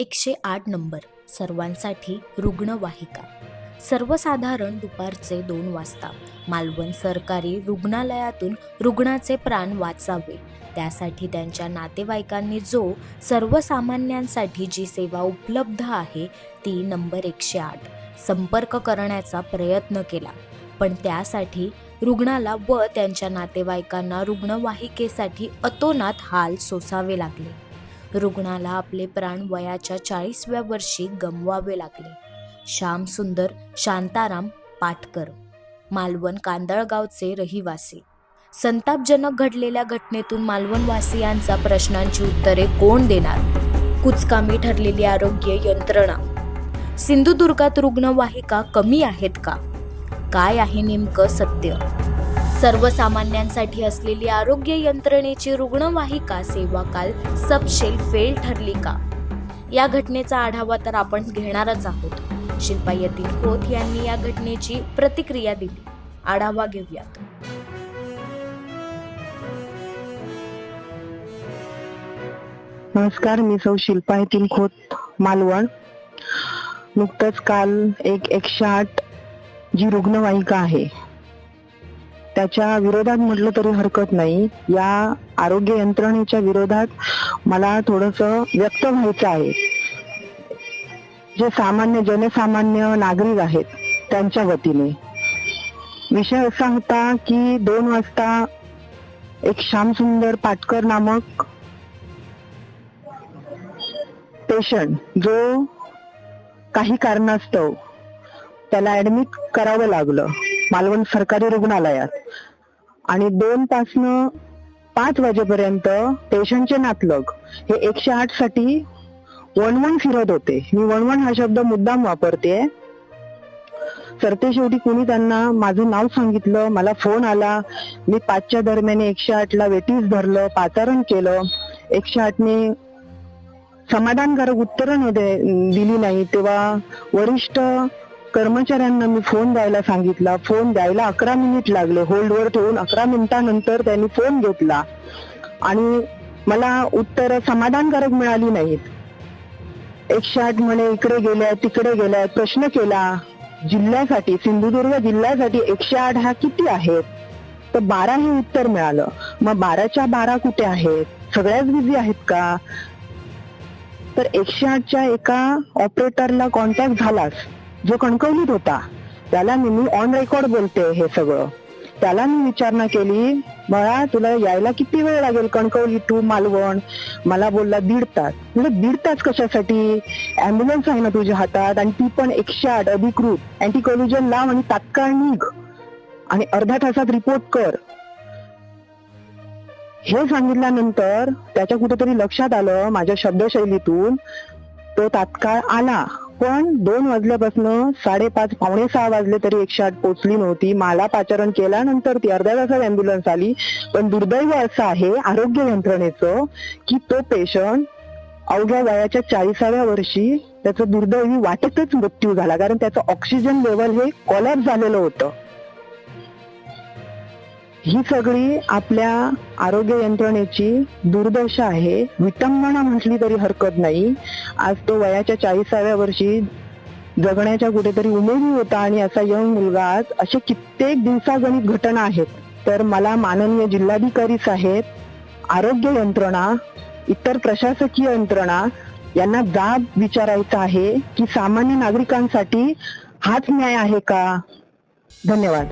एकशे आठ नंबर. सर्वांसाठी रुग्णवाहिका. सर्वसाधारण दुपारचे दोन वाजता मालवण सरकारी रुग्णालयातून रुग्णाचे प्राण वाचावे. त्यासाठी त्यांच्या नातेवाईकांनी जो सर्वसामान्यांसाठी जी सेवा उपलब्ध आहे ती नंबर एकशे आठ. संपर्क करण्याचा प्रयत्न केला. पण त्यासाठी रुग्णाला व त्यांच्या नातेवाईकांना रुग्णवाहिकेसाठी अतोनात हाल सोसावे लागले. रुग्णाला आपले प्राण वयाच्या चाळीसव्या वर्षी गमवावे लागले. श्याम सुंदर शांताराम पाटकर मालवण कांदळगावचे रहिवासी. संतापजनक घडलेल्या घटनेतून मालवणवासियांचा प्रश्नांची उत्तरे कोण देणार? कुचकामी ठरलेली आरोग्य यंत्रणा. सिंधुदुर्गात रुग्णवाहिका कमी आहेत का? काय आहे नेमकं सत्य? सर्वसामान्यांसाठी असलेली आरोग्य यंत्रणेची रुग्णवाहिका सेवा काल सबशेल फेल ठरली का? या घटनेचा आढावा तर आपण घेणारच आहोत. शिल्पा यतीन खोत यांनी या घटनेची प्रतिक्रिया दिली. आढावा घेऊयात. नमस्कार मी सौ शिल्पा येथील खोत मालवण. नुकतंच काल एक एकशे आठ जी रुग्णवाहिका आहे. त्याच्या विरोधात म्हटलं तरी हरकत नाही. या आरोग्य यंत्रणेच्या विरोधात मला थोडस व्यक्त व्हायचं आहे. जे सामान्य जनसामान्य नागरिक आहेत त्यांच्या वतीने. विषय असा होता की दोन वाजता एक श्यामसुंदर पाटकर नामक पेशंट जो काही कारणास्तव त्याला ऍडमिट करावं लागलं. मालवण सरकारी रुग्णालयात. आणि दोन पासनं पाच वाजेपर्यंत पेशंटचे नातलग हे एकशे आठसाठी वन वन फिरत होते. मी वन वन हा शब्द मुद्दाम वापरते. सरते शेवटी कुणी त्यांना माझं नाव सांगितलं मला फोन आला. मी पाचच्या दरम्यान एकशे आठला वेटीस धरलं पाचारण केलं. एकशे आठने समाधानकारक उत्तरं दिली नाही. तेव्हा वरिष्ठ कर्मचाऱ्यांना मी फोन द्यायला सांगितला. फोन द्यायला अकरा मिनिट लागले. होल्डवर ठेवून अकरा मिनिटानंतर त्यांनी फोन घेतला. आणि मला उत्तर समाधानकारक मिळाली नाहीत. एकशे आठ म्हणे इकडे गेल्या तिकडे गेल्या प्रश्न केला. जिल्ह्यासाठी सिंधुदुर्ग जिल्ह्यासाठी एकशे आठ हा किती आहेत तर बारा हे उत्तर मिळालं. मग बाराच्या बारा कुठे आहेत? सगळ्याच बिझी आहेत का? तर एकशे आठच्या एका ऑपरेटरला कॉन्टॅक्ट झालाच. जो कणकवलीत होता त्याला मी मी ऑन रेकॉर्ड बोलते हे सगळं. त्याला मी विचारणा केली बाळा तुला यायला किती वेळ लागेल कणकवली टू मालवण? मला बोलला दीड तास म्हणजे दीड तास कशासाठी? अँब्युलन्स आहे ना तुझ्या हातात आणि ती पण एकशे आठ अधिकृत. अँटीकोल्युजन लाव आणि तात्काळ निघ. आणि अर्ध्या तासात रिपोर्ट कर. हे सांगितल्यानंतर त्याच्या कुठेतरी लक्षात आलं माझ्या शब्दशैलीतून तो तात्काळ आला. पण दोन वाजल्यापासून साडेपाच पावणे सहा वाजले तरी एकशे आठ पोचली नव्हती. मला पाचारण केल्यानंतर ती अर्ध्या तासात अँब्युलन्स आली. पण दुर्दैव असं आहे आरोग्य यंत्रणेचं की तो पेशंट अवघ्या वयाच्या चाळीसाव्या वर्षी त्याचं दुर्दैवी वाटेतच मृत्यू झाला. कारण त्याचं ऑक्सिजन लेवल हे कॉलॅप झालेलं होतं. ही सगळी आपल्या आरोग्य यंत्रणेची दुर्दशा आहे. विटंबना म्हटली तरी हरकत नाही. आज तो वयाच्या चाळीसाव्या वर्षी जगण्याच्या कुठेतरी उमेदी होता आणि असा यंग मुलगा आज असे कित्येक दिवसागणित घटना आहेत. तर मला माननीय जिल्हाधिकारी साहेब आरोग्य यंत्रणा इतर प्रशासकीय यंत्रणा यांना जाब विचारायचा आहे की सामान्य नागरिकांसाठी हाच न्याय आहे का? धन्यवाद.